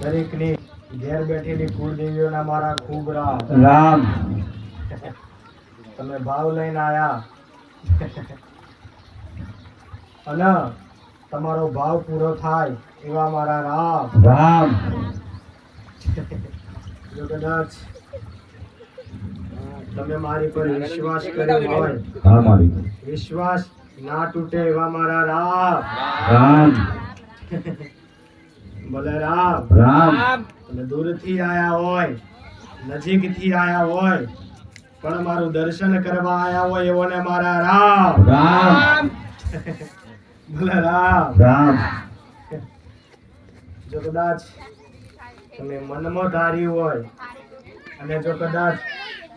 દરેકની ઘેર બેઠેલી કુળદેવીઓના મારા ખૂબ રામ. રામ. તમે ભાવ લઈને આયા. અને તમારો ભાવ પૂરો થાય એવા મારા રામ. રામ. જો કદાચ તમે મારી પર વિશ્વાસ કર્યો હોય વિશ્વાસ ના તૂટે એવા મારા રામ. રામ. ભલે રામ. રામ. તમે દૂરથી આયા હોય નજીકથી આયા હોય પણ મારું દર્શન કરવા આયા હોય એવોને મારા રામ. રામ. ભલે રામ. રામ. જો કદાચ તમે મનમાં ધારી હોય અને જો કદાચ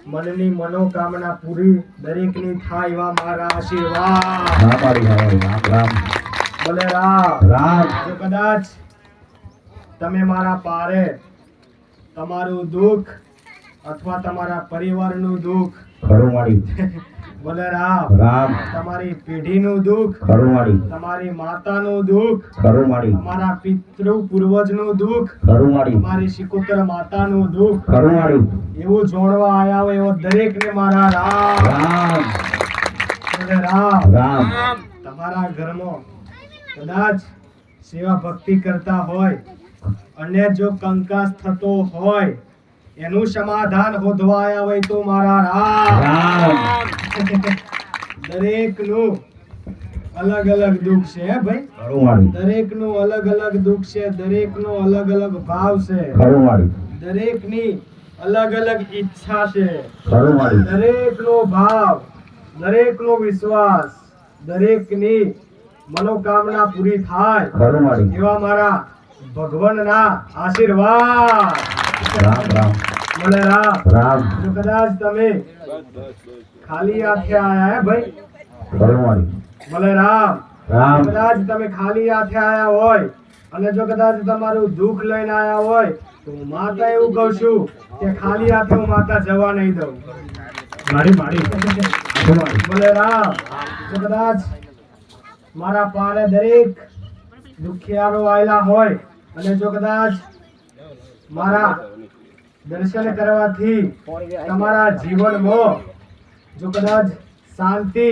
મનની મનોકામના પૂરી દરેકની થાય એવા મારા આશીર્વાદ. ભલે રામ. રામ. જો કદાચ તમે મારા પારે તમારું દુઃખ અથવા તમારા પરિવારનું દુઃખ ખરું રામ રામ. તમારી પેઢીનું દુઃખ તમારી માતાનું દુઃખ તમારા પિતૃ પૂર્વજનું દુઃખ તમારી શિકોતર માતાનું દુઃખ. એવું જોડવા આયા હોય એવો દરેકને મારા રામ. રામ. રામ. તમારા ઘરમાં કદાચ સેવા ભક્તિ કરતા હોય અને જો કંકાસ થતો હોય એનું સમાધાન હોધવા આવ્યા હોય તો મારા રામ. દરેકનું અલગ અલગ દુઃખ છે હે ભાઈ? દરેકનું અલગ અલગ દુઃખ છે દરેકનો અલગ અલગ ભાવ છે. દરેકની અલગ અલગ ઈચ્છા છે. દરેકનો ભાવ દરેકનો વિશ્વાસ દરેકની મનોકામના પૂરી થાય એવા મારા ભગવાનના આશીર્વાદ. રામ રામ. મને રામ. રામ. જો કદાચ તમે ખાલી હાથે આયા હે ભાઈ? ભરવાડી ભલે રામ. રામ. કદાચ તમે ખાલી હાથે આયા હોય અને જો કદાચ તમારું દુઃખ લઈને આયા હોય તો હું માતા એવું કહું છું કે ખાલી હાથે હું માતા જવા નહીં દઉં. મારી મારી. ખરું રામ. જો કદાચ મારા પારે દરેક દુખિયારો આવેલા હોય અને જો કદાચ મારા દર્શન કરવાથી તમારા જીવનમાં જો કદાચ શાંતિ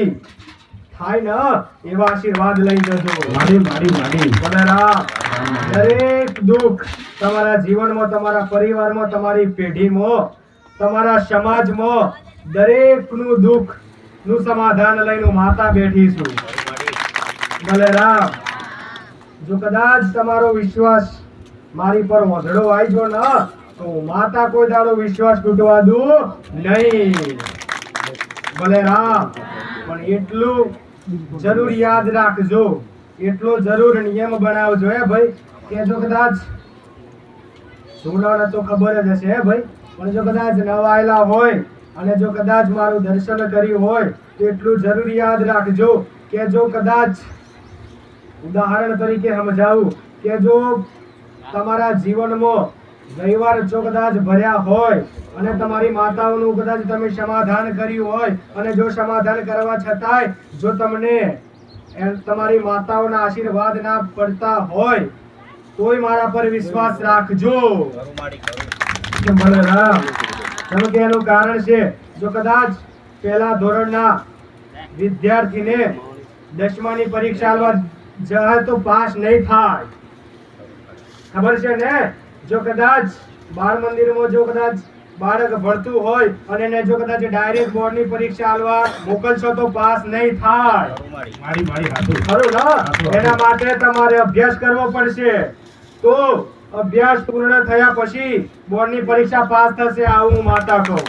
થાય ને એવા આશીર્વાદ લઈ જજો. મારી મારી મારી. રામ દરેક દુઃખ તમારા જીવનમાં તમારા પરિવારમાં તમારી પેઢીમાં તમારા સમાજમાં દરેકનું દુઃખનું સમાધાન લઈને માતા બેઠી છું. ભલે રામ જો કદાચ તમારો વિશ્વાસ મારી પર વધડો આવજો ને, તો માતા કોઈ દાડો વિશ્વાસ તૂટવા દઉં નહીં. ભલે રામ પણ એટલું જરૂર યાદ રાખજો. એટલો જરૂર નિયમ બનાવજો હે ભાઈ. કે જો કદાચ સુનાને તો ખબર જ હશે હે ભાઈ. પણ જો કદાચ નવાયેલા હોય અને જો કદાચ મારું દર્શન કર્યું હોય, તો એટલું જરૂર યાદ રાખજો. કે જો કદાચ ઉદાહરણ તરીકે સમજાવું કે જો તમારા જીવનમાં રવિવાર જો કદાચ ભર્યા હોય અને તમારી માતાઓનું કદાચ તમે સમાધાન કર્યું હોય અને જો સમાધાન કરવા છતાંય જો તમને તમારી માતાઓના આશીર્વાદ ના પડતા હોય, તોય મારા પર વિશ્વાસ રાખજો. કે કેમ કે એનું કારણ છે, જો કદાચ પહેલા ધોરણના વિદ્યાર્થીને દસમાની પરીક્ષા આલવા જાય તો પાસ નહીં થાય. ખબર છે ને? જો કદાચ બાળ મંદિરમાં જો કદાચ બાળક ભણતું હોય અને એને જો કદાચ ડાયરેક્ટ બોર્ડની પરીક્ષા આલવા મોકલશો તો પાસ નહીં થાય. ખરું ને? એના માટે તમારે અભ્યાસ કરવો પડશે. તો અભ્યાસ પૂર્ણ થયા પછી બોર્ડની પરીક્ષા પાસ થશે આવું હું માતા કહું.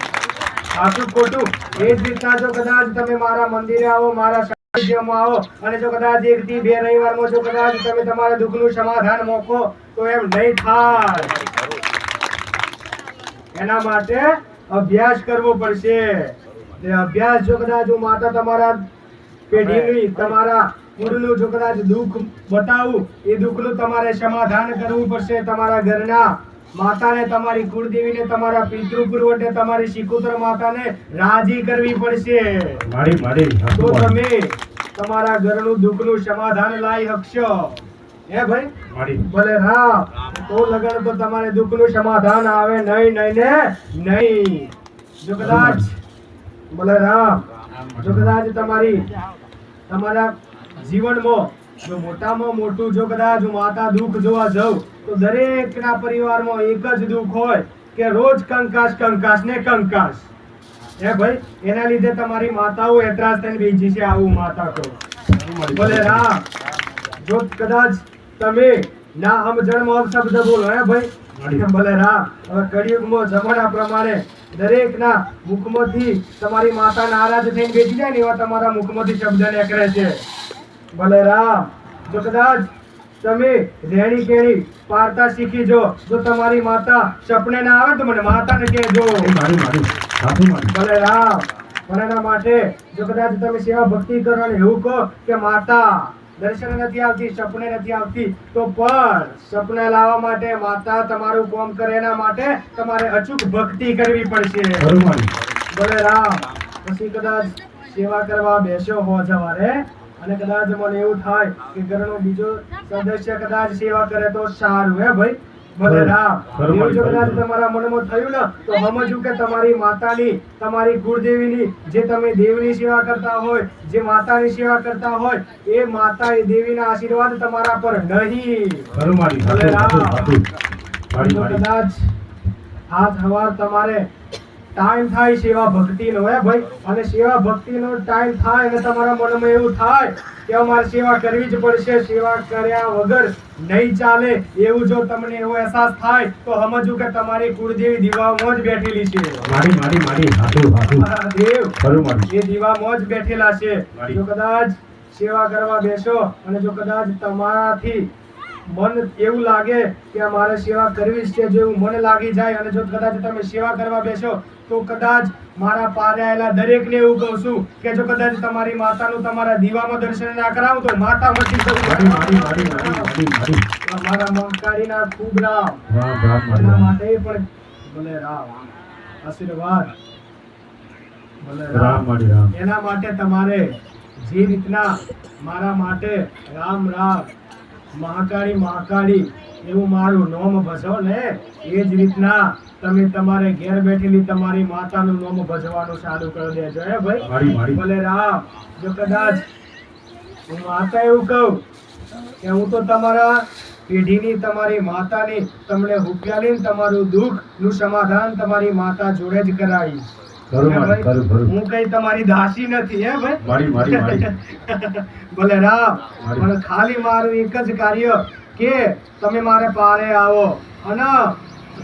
સાચું ખોટું. એ જ રીતના જો કદાચ તમે મારા મંદિરે આવો મારા અને જો કદાચ એક થી બે રવિવારમાં જો કદાચ તમે તમારા દુઃખનું સમાધાન મોકો, તો એમ નહીં થાય. એના માટે અભ્યાસ કરવો પડશે. અભ્યાસ જો કદાચ માતા તમારા પેઢીની, તમારા કુળનું જો કદાચ દુઃખ બતાવું, એ દુઃખનું તમારે સમાધાન કરવું પડશે તમારા ઘરના. માતાને તમારી કુળદેવીને તમારા પિતૃ પુરવઠે તમારી શિકુતર માતાને રાજી કરવી પડશે. મારી મારી તો તમે તમારા ઘરનું દુઃખનું સમાધાન લાવી શકશો હે ભાઈ? ભલે રામ તો લગન તો તમારે દુઃખનું સમાધાન આવે નહીં નહીં ને નહીં. જો કદાચ ભલે રામ જો કદાચ તમારી તમારા જીવનમાં જો મોટામાં મોટું જો કદાચ હું માતા દુઃખ જોવા જાઉં તો દરેકના પરિવારમાં એક જ દુઃખ હોય કે રોજ કંકાસ કંકાસ ને કંકાસ. હે ભાઈ એના લીધે તમારી માતાઓ એતરાજ થઈને બેસી છે આવું માતા કહો. ભલે રામ. જો કદાચ તમે ના સમજણમાં શબ્દ બોલો હે ભાઈ? ભલે રામ. હવે કળિયુગમાં જમાના પ્રમાણે દરેકના મુખમાંથી તમારી માતા નારાજ થઈને બેસી જાય ને એવા તમારા મુખમાંથી શબ્દ નીકળે છે. ભલે રામ. જો કદાચ તમે રેણી કેણી પારતા શીખી જો. જો તમારી માતા સપને ના આવે તો મને માતાને કહેજો. મારી મારી. હાથું મારી. ભલે રામ. પણ એના માટે જો કદાચ તમે સેવા ભક્તિ કરો અને એવું કહો કે માતા દર્શન નથી આવતી સપને નથી આવતી તો પણ સપને લાવવા માટે માતા તમારું કોમ કરે એના માટે તમારે અચૂક ભક્તિ કરવી પડશે. ભલે રામ. પછી કદાચ સેવા કરવા બેસ્યો હો સવારે. અને કદાચ મને એવું થાય કે ઘરનો બીજો સદસ્ય કદાચ સેવા કરે તો સારું હે ભાઈ? ભલે રામ. એવું જો કદાચ તમારા મનમાં થયું ને તો સમજવું કે તમારી માતાની તમારી કુળદેવીની જે તમે દેવની સેવા કરતા હોય જે માતાની સેવા કરતા હોય એ માતા એ દેવીના આશીર્વાદ તમારા પર નહીં. ભલે રામ. કદાચ આ હવાર તમારે ટાઈમ થાય સેવા ભક્તિનો હે ભાઈ? અને સેવા ભક્તિનો ટાઈમ થાય અને તમારા મનમાં એવું થાય કે અમારે સેવા કરવી જ પડશે. સેવા કર્યા વગર નહીં ચાલે. એવું જો તમને એવો અહેસાસ થાય તો સમજવું કે તમારી કુળદેવી દીવામાં જ બેઠેલી છે. મારી મારી મારી હાથું હાથું. દેવ. ખરું મારી. એ દીવામાં જ બેઠેલા છે. જો કદાચ સેવા કરવા બેસો અને જો કદાચ તમારાથી મન એવું લાગે કે મારે સેવા કરવી જ છે જો એવું મને લાગી જાય અને જો કદાચ તમે સેવા કરવા બેસો તો કદાચ મારા પારે આવેલા દરેકને એવું કહું છું કે જો કદાચ તમારી માતાનું તમારા દીવામાં દર્શન ના કરાવું તો માતા મચી મારી મારી મહંકારીના ખૂબ રામ. એના માટે પણ ભલે રામ. આશીર્વાદ. ભલે રામ. એના માટે તમારે જે રીતના મારા માટે રામ રામ મહાકાળી મહાકાળી એવું મારું નોમ ભજો ને એ જ રીતના તમે તમારે ઘેર બેઠેલી તમારી માતાનું નોમ ભજવાનું ચાલુ કરી દેજો હે ભાઈ? ભલે રામ. જો કદાચ હું માતા એવું કહું કે હું તો તમારા પેઢીની તમારી માતાની તમને હુક્યાની તમારું દુઃખનું સમાધાન તમારી માતા જોડે જ કરાવીશ. હે કઈ તમારી દાસી નથી હે? ભાઈ મારી મારી મારી. ભલે રામ. ખાલી મારું એક જ કાર્ય કે તમે મારે પારે આવો. અને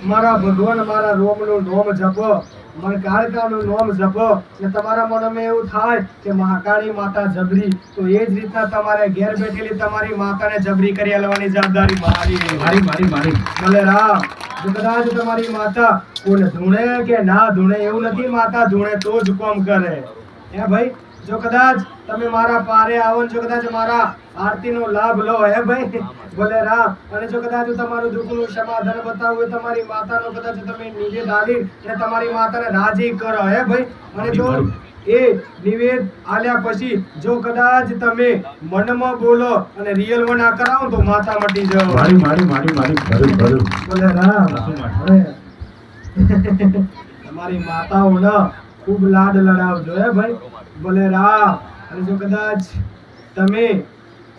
મારા ભગવાન મારા રોમનું નોમ જપો. મને નામ નોમ જપો ને તમારા મનમાં એવું થાય કે મહાકાળી માતા જબરી. તો એ જ રીતના તમારે ઘેર બેઠેલી તમારી માતાને જબરી કરી લેવાની જવાબદારી મારી. મારી મારી મારી. ભલે રામ કદાચ તમારી માતા કોને ધૂણે કે ના ધૂણે એવું નથી માતા ધૂણે તો જ કોમ કરે. હે ભાઈ? જો કદાચ તમે મારા પારે આવો જો કદાચ મારા આરતીનો લાભ લો હે ભાઈ? ભલે રામ. અને જો કદાચ તમારું દુઃખનું સમાધાન બતાવું તમારી માતાનો કદાચ તમે નિવેદ આલી અને તમારી માતાને રાજી કરો હે ભાઈ? અને જો એ નિવેદ આલ્યા પછી જો કદાચ તમે મનમાં બોલો અને રિયલમાં ના કરાવો તો માતા મટી જાવ મારી મારી મારી મારી. ભરું ભરું. બોલે રામ. તમારી માતાઓને ખૂબ લાડ લડાવજો હે ભાઈ? બોલે રામ. અને જો કદાચ તમે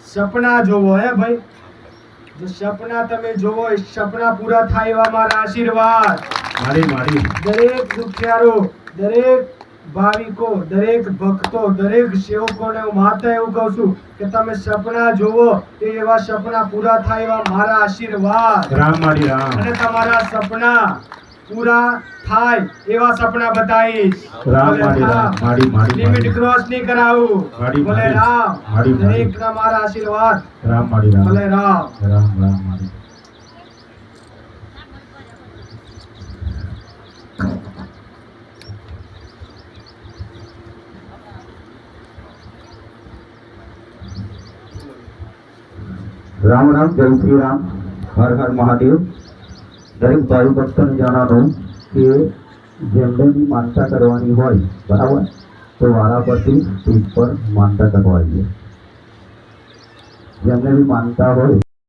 સપના જોવો હે ભાઈ? જો સપના તમે જોવો એ સપના પૂરા થાય એવા મારા આશીર્વાદ. મારી મારી. દરેક દુખિયારો દરેક ભાવિકો દરેક ભક્તો દરેક સેવકોને હું માતા એવું કહું છું કે તમે સપના જોવો એ એવા સપના પૂરા થાય એવા મારા આશીર્વાદ. રામ મારી રામ. અને તમારા સપના પૂરા થાય એવા સપના બતાવીશ. લિમિટ ક્રોસ નહીં કરાવું. ભલે રામ. દરેક ના મારા આશીર્વાદ. રામ ભલે રામ. રામ રામ રામ રામ જય શ્રી રામ. હર હર મહાદેવ. દરેક ભાઈ ભક્તોને જણાવું કે જેમને માનતા કરવાની હોય, બરાબર? તો વારા પરથી સ્ટેજ પર માનતા કરવાની જેમને બી માનતા હોય